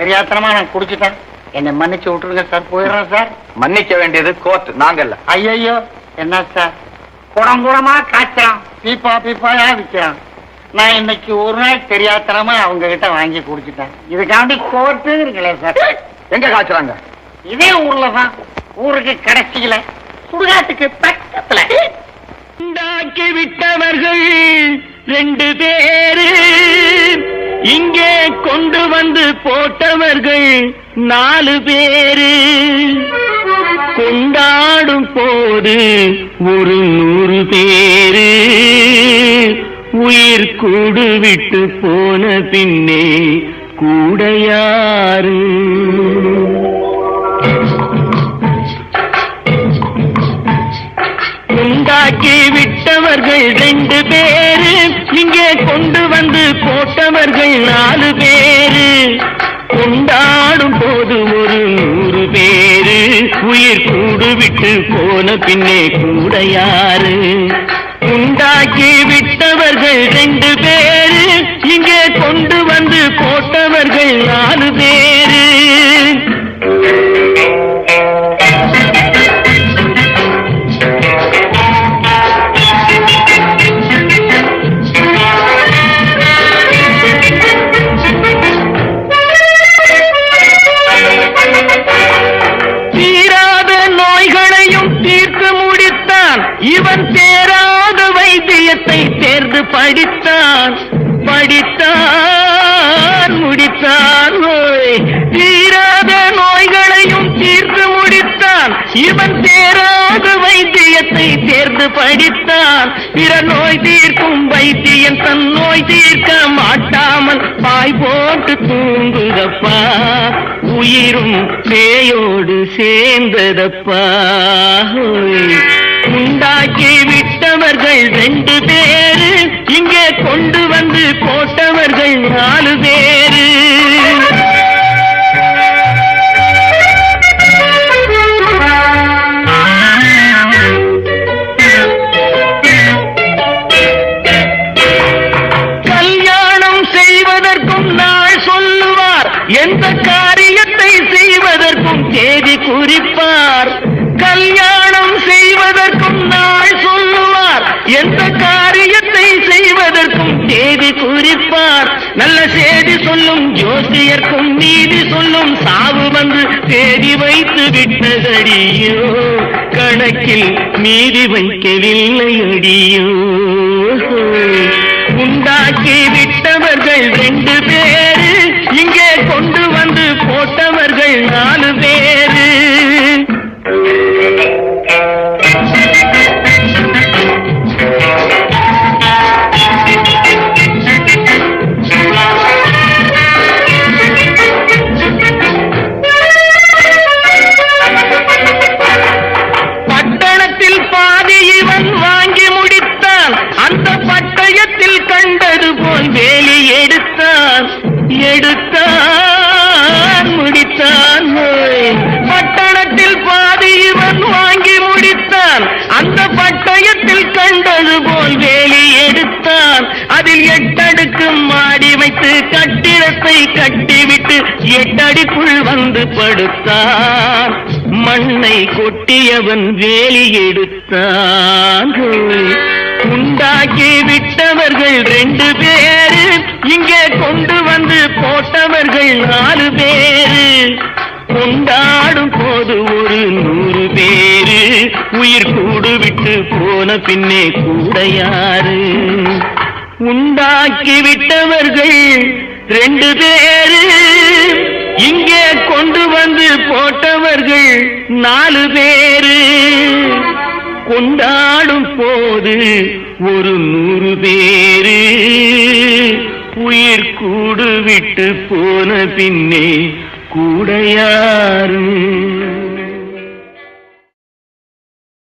தெரியாத்தனமா நான் குடிச்சிட்டேன். என்னை மன்னிச்சு விட்டுருங்க சார் போயிடுறேன் சார். மன்னிக்க வேண்டியது கோர்ட் நாங்கல்ல ஐயோ என்ன சார்? குடம் குடமா காய்ச்சறான் பீப்பா பீப்பாயா விற்கிறான். நான் இன்னைக்கு ஒரு நாள் தெரியாத்தனமா அவங்க கிட்ட வாங்கி குடிச்சிட்டேன். இதுக்காண்டி கோர்ட்டு இருக்கல சார். எங்க காய்ச்சறாங்க இதே ஊர்ல தான். ஊருக்கு கடைசியில சுடுகாட்டுக்கு பக்கத்துல. உண்டாக்கி விட்டவர்கள் ரெண்டு பேரு. இங்கே கொண்டு வந்து போட்டவர்கள் நாலு பேரு. கொண்டாடும் போது ஒரு நூறு பேரு. உயிர் கூடு விட்டு போன பின்னே கூட யாரு? விட்டு விட்டவர்கள் ரெண்டு பேரு. இங்கே கொண்டு வந்து போட்டவர்கள் நாலு பேரு. கொண்டாடும் போது ஒரு நூறு பேரு. உயிர் கூடு விட்டு போன பின்னே கூட யாரு? உண்டாக்கி விட்டவர்கள் ரெண்டு பேரு. இங்கே கொண்டு வந்து போட்டவர்கள் நாலு பேர். படித்தான் படித்தான் முடித்தான். நோய் தீராத நோய்களையும் தீர்த்து முடித்தான். இவன் தேராத வைத்தியத்தை தேர்ந்து படித்தான். பிற நோய் தீர்க்கும் வைத்தியன் தன் நோய் தீர்க்க மாட்டாமல் பாய் போட்டு தூங்குதப்பா. உயிரும் பேயோடு சேர்ந்ததப்பா. உண்டாக்கி விட்டவர்கள் ரெண்டு பேர். கொண்டு வந்து போட்டவர்கள் நாலு பேர் குறிப்பார். நல்ல செய்தி சொல்லும் ஜோசியர்க்கும் நீதி சொல்லும் சாவு வந்து தேதி வைத்து விட்டதடியோ. கணக்கில் மீதி வைக்கவில்லை அடியோ. உண்டாக்கி விட்டவர்கள் ரெண்டு பேரு. இங்கே கொண்டு வந்து போட்டவர்கள் நாலு பேர் எடுத்தான் எடுத்தான் முடித்தான். பட்டணத்தில் பாதி இவன் வாங்கி முடித்தான். அந்த பட்டயத்தில் கண்டது போல் வேலி எடுத்தான். அதில் எட்டடுக்கு மாடி வைத்து கட்டிடத்தை கட்டிவிட்டு எட்டடிக்குள் வந்து படுத்தான். மண்ணை கொட்டியவன் வேலி எடுத்தான். உண்டாக்கி விட்டவர்கள் ரெண்டு பேர். இங்கே கொண்டு வந்து போட்டவர்கள் நாலு பேரு. கொண்டாடும் போது ஒரு நூறு பேரு. உயிர் கூடு விட்டு போன பின்னே கூட யாரு? உண்டாக்கி விட்டவர்கள் ரெண்டு பேரு. இங்கே கொண்டு வந்து போட்டவர்கள் நாலு பேரு. கொண்டாடும் போது ஒரு நூறு பேரு. உயிர் கூடு விட்டு போன பின்னே கூட யாரும்